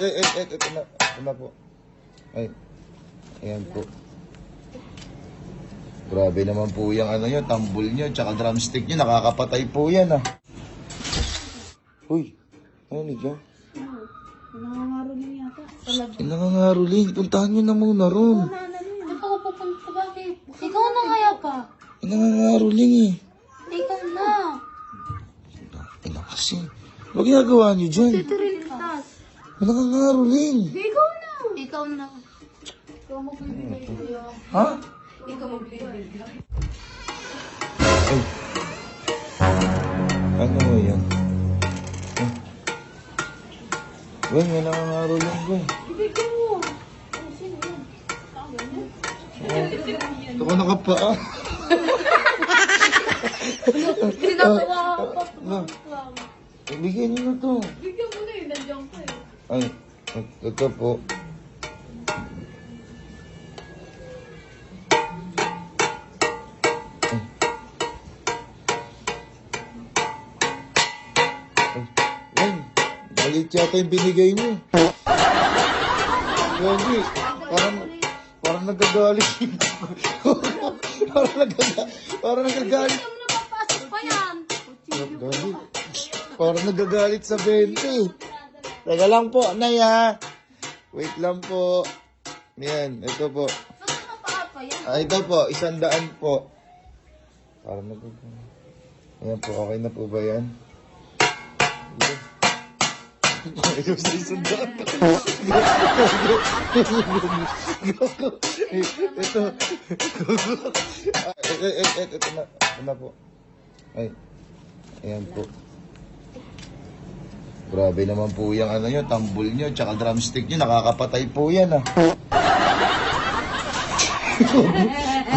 ay, ay, ay, ito na. Ito na po. Ay. Ayan po. Grabe naman po yung ano nyo, tambol nyo, tsaka drumstick nyo, nakakapatay po yan ah. Uy, ano dyan? Nangangaroling yata. Talaga. Nangangaroling, puntahan nyo na muna ron. Ba't ako pupunta? Bakit? Ikaw na kaya pa. Nangangaroling eh. Ikaw na. Ina kasi. Huwag ginagawa nyo dyan. Tirintas. Nangangaroling. Ikaw na. Ikaw na. Ikaw magbibigay. Ha? Ikaw magbibigay. Ay. Ano mo yan? Huh? Gwen, may nangangaroling Gwen. Ibigay mo. Oh, sino yan? Ito ka nakapaa. Tinatawa ako pa. Na. Ibigyan nyo na to. Bigyan mo na eh. Nandiyan eh. Ay, ito po. Maliit yata yung binigay niyo. Gagi, parang, parang nagagalit. parang nagagalit. Parang nagagalit. Gagi, parang nagagalit sa 20. Teka lang po, Naya. Wait lang po. Yan, ito po. Ah, ito po, isang daan po. Parang nag... Ayan po, okay na po ba yan? Ayos sa isang daan. ito. Ah, eh, eh, eh, ito na. Ito na po. Ay. Ayan po. Grabe naman po yung ano nyo, tambol nyo, tsaka drumstick nyo, nakakapatay po yan ah.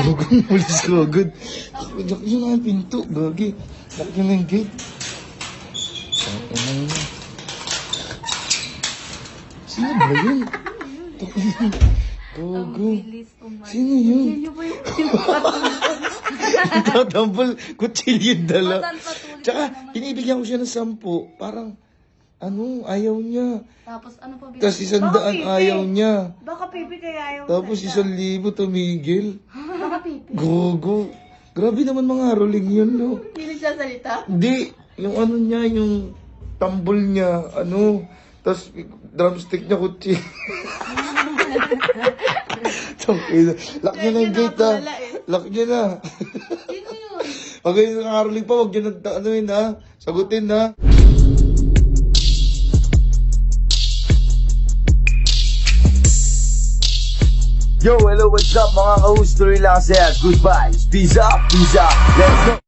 Gugong pulis kagad. Lock nyo na yung pinto, gagi. Lock nyo na yung gate. Ang ina yun. Sino ba yun? Gogo. Sino yun? Tatambol, kutsilyo dala. Tsaka, binibigyan ko siya ng sampu. Parang, ano, ayaw niya. Tapos ano pa bigyan? Tapos isang daan ayaw niya. Baka pipi kaya ayaw. Tapos isang libo tumigil. Baka pipi. Gogo. Grabe naman mga roling yun, no? Hindi nagsasalita? Hindi, yung ano niya, yung tambol niya, ano, tapos drumstick niya kutsi. Lock niya na yung gate, ha? Lock niya na. Sino yun? Pag kayo nakaroling pa, huwag niyo na, ano yun, ha? Sagutin, ha? Yo, hello, what's up mga ka-host? Tuloy lang saya. Goodbye. Peace up, peace up. Let's go.